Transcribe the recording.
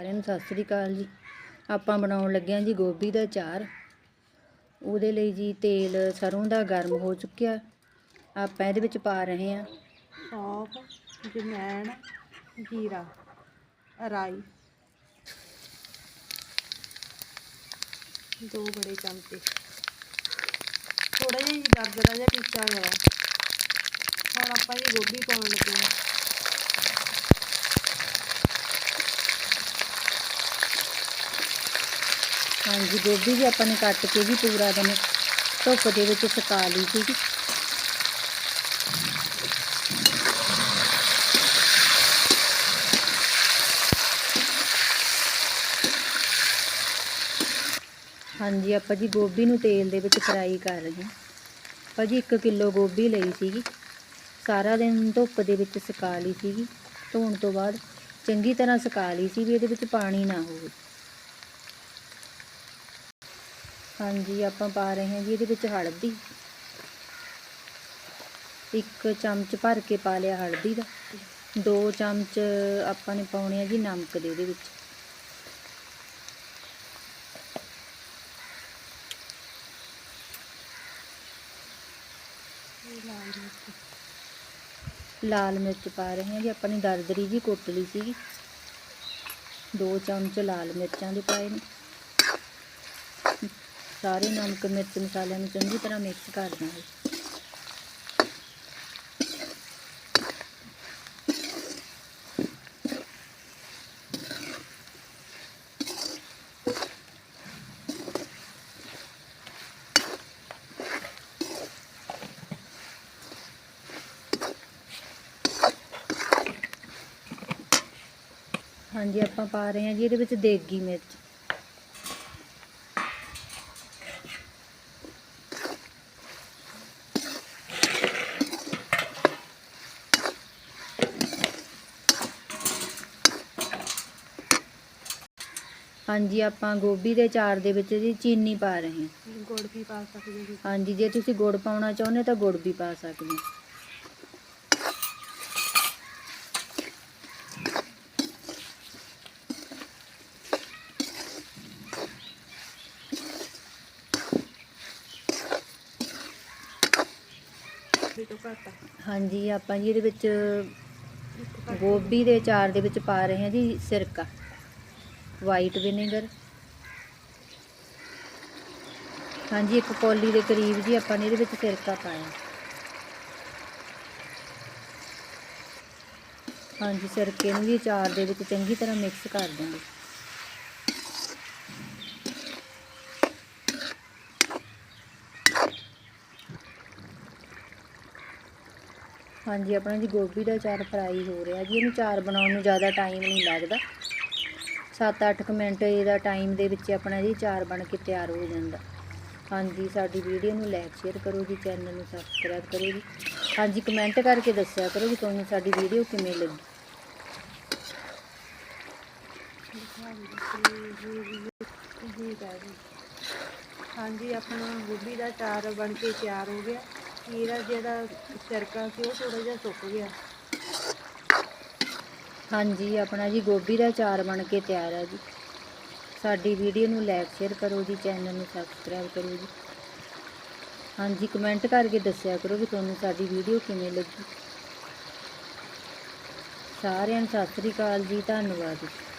ਸਾਰਿਆਂ ਨੂੰ ਸਤਿ ਸ੍ਰੀ ਅਕਾਲ ਜੀ। ਆਪਾਂ ਬਣਾਉਣ ਲੱਗੇ ਹਾਂ ਜੀ ਗੋਭੀ ਦਾ ਚਾਰ। ਉਹਦੇ ਲਈ ਜੀ ਤੇਲ ਸਰੋਂ ਦਾ ਗਰਮ ਹੋ ਚੁੱਕਿਆ। ਆਪਾਂ ਇਹਦੇ ਵਿੱਚ ਪਾ ਰਹੇ ਹਾਂ ਸੌਂਫ ਜਮੈਣ ਜੀਰਾ, ਰਾਈ। ਦੋ ਬੜੇ ਚਮਚੇ। ਥੋੜਾ ਜਿਹਾ ਹੀ ਦਰਦਰਾ ਜਿਹਾ ਪੀਸਾ ਹੋਇਆ। ਹੁਣ ਆਪਾਂ ਇਹ ਗੋਭੀ ਪਾਉਣ ਲੱਗੇ ਹਾਂ। ਹਾਂਜੀ, ਗੋਭੀ ਵੀ ਆਪਾਂ ਨੇ ਕੱਟ ਕੇ ਵੀ ਪੂਰਾ ਦਿਨ ਧੁੱਪ ਦੇ ਵਿੱਚ ਸੁਕਾ ਲਈ ਸੀਗੀ। ਹਾਂਜੀ, ਆਪਾਂ ਜੀ ਗੋਭੀ ਨੂੰ ਤੇਲ ਦੇ ਵਿੱਚ ਫਰਾਈ ਕਰ ਰਹੇ ਹਾਂ। ਆਪਾਂ ਜੀ 1 ਕਿਲੋ ਗੋਭੀ ਲਈ ਸੀਗੀ। ਸਾਰਾ ਦਿਨ ਧੁੱਪ ਦੇ ਵਿੱਚ ਸੁਕਾ ਲਈ ਸੀਗੀ। ਧੋਣ ਤੋਂ ਬਾਅਦ ਚੰਗੀ ਤਰ੍ਹਾਂ ਸੁਕਾ ਲਈ ਸੀ ਵੀ ਇਹਦੇ ਵਿੱਚ ਪਾਣੀ ਨਾ ਹੋਵੇ। ਹਾਂਜੀ, ਆਪਾਂ ਪਾ ਰਹੇ ਹਾਂ ਜੀ ਇਹਦੇ ਵਿੱਚ ਹਲਦੀ। ਇੱਕ ਚਮਚ ਭਰ ਕੇ ਪਾ ਲਿਆ ਹਲਦੀ ਦਾ। ਦੋ ਚਮਚ ਆਪਾਂ ਨੇ ਪਾਉਣੇ ਆ ਜੀ ਨਮਕ ਦੇ, ਇਹਦੇ ਵਿੱਚ। ਲਾਲ ਮਿਰਚ ਲਾਲ ਮਿਰਚ ਪਾ ਰਹੇ ਹਾਂ ਜੀ, ਆਪਾਂ ਨੇ ਦਰਦਰੀ ਜੀ ਕੁੱਟ ਲਈ ਸੀਗੀ। ਦੋ ਚਮਚ ਲਾਲ ਮਿਰਚਾਂ ਦੇ ਪਾਏ ਨੇ। ਸਾਰੇ ਨਮਕ ਮਿਰਚ ਮਸਾਲਿਆਂ ਨੂੰ ਚੰਗੀ ਤਰ੍ਹਾਂ ਮਿਕਸ ਕਰ ਦਾਂਗੇ। ਹਾਂਜੀ, ਆਪਾਂ ਪਾ ਰਹੇ ਹਾਂ ਜੀ, ਇਹਦੇ ਵਿੱਚ ਦੇਗੀ ਮਿਰਚ। ਹਾਂਜੀ ਆਪਾਂ ਗੋਭੀ ਦੇ ਚਾਰ ਦੇ ਵਿੱਚ ਜੀ ਚੀਨੀ ਪਾ ਰਹੇ ਹਾਂ। ਗੁੜ ਵੀ ਪਾ ਸਕਦੇ ਜੀ ਹਾਂਜੀ ਜੇ ਤੁਸੀਂ ਗੁੜ ਪਾਉਣਾ ਚਾਹੁੰਦੇ ਤਾਂ ਗੁੜ ਵੀ ਪਾ ਸਕਦੇ ਹੋ। ਵੀ ਤੋਂ ਘੱਟ ਆ। ਹਾਂਜੀ ਆਪਾਂ ਜੀ ਇਹਦੇ ਵਿੱਚ ਇੱਕ ਘੱਟ ਗੋਭੀ ਦੇ ਚਾਰ ਦੇ ਵਿੱਚ ਪਾ ਰਹੇ ਹਾਂ ਜੀ ਸਿਰਕਾ। White vinegar. ਹਾਂਜੀ, ਇੱਕ ਕੌਲੀ ਦੇ ਕਰੀਬ ਜੀ ਆਪਾਂ ਨੇ ਇਹਦੇ ਵਿੱਚ ਸਿਰਕਾ ਪਾਇਆ। ਹਾਂਜੀ, ਸਿਰਕੇ ਨੂੰ ਵੀ ਅਚਾਰ ਦੇ ਵਿੱਚ ਚੰਗੀ ਤਰ੍ਹਾਂ ਮਿਕਸ ਕਰ ਦਿਆਂਗੇ ਹਾਂਜੀ, ਆਪਣਾ ਜੀ ਗੋਭੀ ਦਾ ਚਾਰ ਫਰਾਈ ਹੋ ਰਿਹਾ ਜੀ। ਇਹਨੂੰ ਚਾਰ ਬਣਾਉਣ ਨੂੰ ਜ਼ਿਆਦਾ ਟਾਈਮ ਨਹੀਂ ਲੱਗਦਾ। 7-8 ਮਿੰਟ ਇਹਦਾ ਟਾਈਮ ਦੇ ਵਿੱਚ ਆਪਣਾ ਜੀ ਚਾਰ ਬਣ ਕੇ ਤਿਆਰ ਹੋ ਜਾਂਦਾ। ਹਾਂਜੀ, ਸਾਡੀ ਵੀਡੀਓ ਨੂੰ ਲਾਈਕ ਸ਼ੇਅਰ ਕਰੋ ਜੀ ਚੈਨਲ ਨੂੰ ਸਬਸਕ੍ਰਾਈਬ ਕਰੋ ਜੀ। ਹਾਂਜੀ ਕਮੈਂਟ ਕਰਕੇ ਦੱਸਿਆ ਕਰੋ ਕਿ ਤੁਹਾਨੂੰ ਸਾਡੀ ਵੀਡੀਓ ਕਿਵੇਂ ਲੱਗੀ। ਹਾਂਜੀ, ਆਪਣਾ ਗੋਭੀ ਦਾ ਚਾਰ ਬਣ ਕੇ ਤਿਆਰ ਹੋ ਗਿਆ। ਇਹਦਾ ਜਿਹੜਾ ਚਰਕਾ ਸੀ, ਉਹ ਥੋੜਾ ਜਿਹਾ ਸੁੱਕ ਗਿਆ। ਹਾਂਜੀ, ਆਪਣਾ ਜੀ ਗੋਭੀ ਦਾ ਚਾਰ ਬਣ ਕੇ ਤਿਆਰ ਹੈ ਜੀ। ਸਾਡੀ ਵੀਡੀਓ ਨੂੰ ਲਾਈਕ ਸ਼ੇਅਰ ਕਰੋ ਜੀ ਚੈਨਲ ਨੂੰ ਸਬਸਕ੍ਰਾਈਬ ਕਰੋ ਜੀ। ਹਾਂਜੀ ਕਮੈਂਟ ਕਰਕੇ ਦੱਸਿਆ ਕਰੋ ਵੀ ਤੁਹਾਨੂੰ ਸਾਡੀ ਵੀਡੀਓ ਕਿਵੇਂ ਲੱਗੀ। ਸਾਰਿਆਂ ਨੂੰ ਸਤਿ ਸ੍ਰੀ ਅਕਾਲ ਜੀ, ਧੰਨਵਾਦ ਜੀ।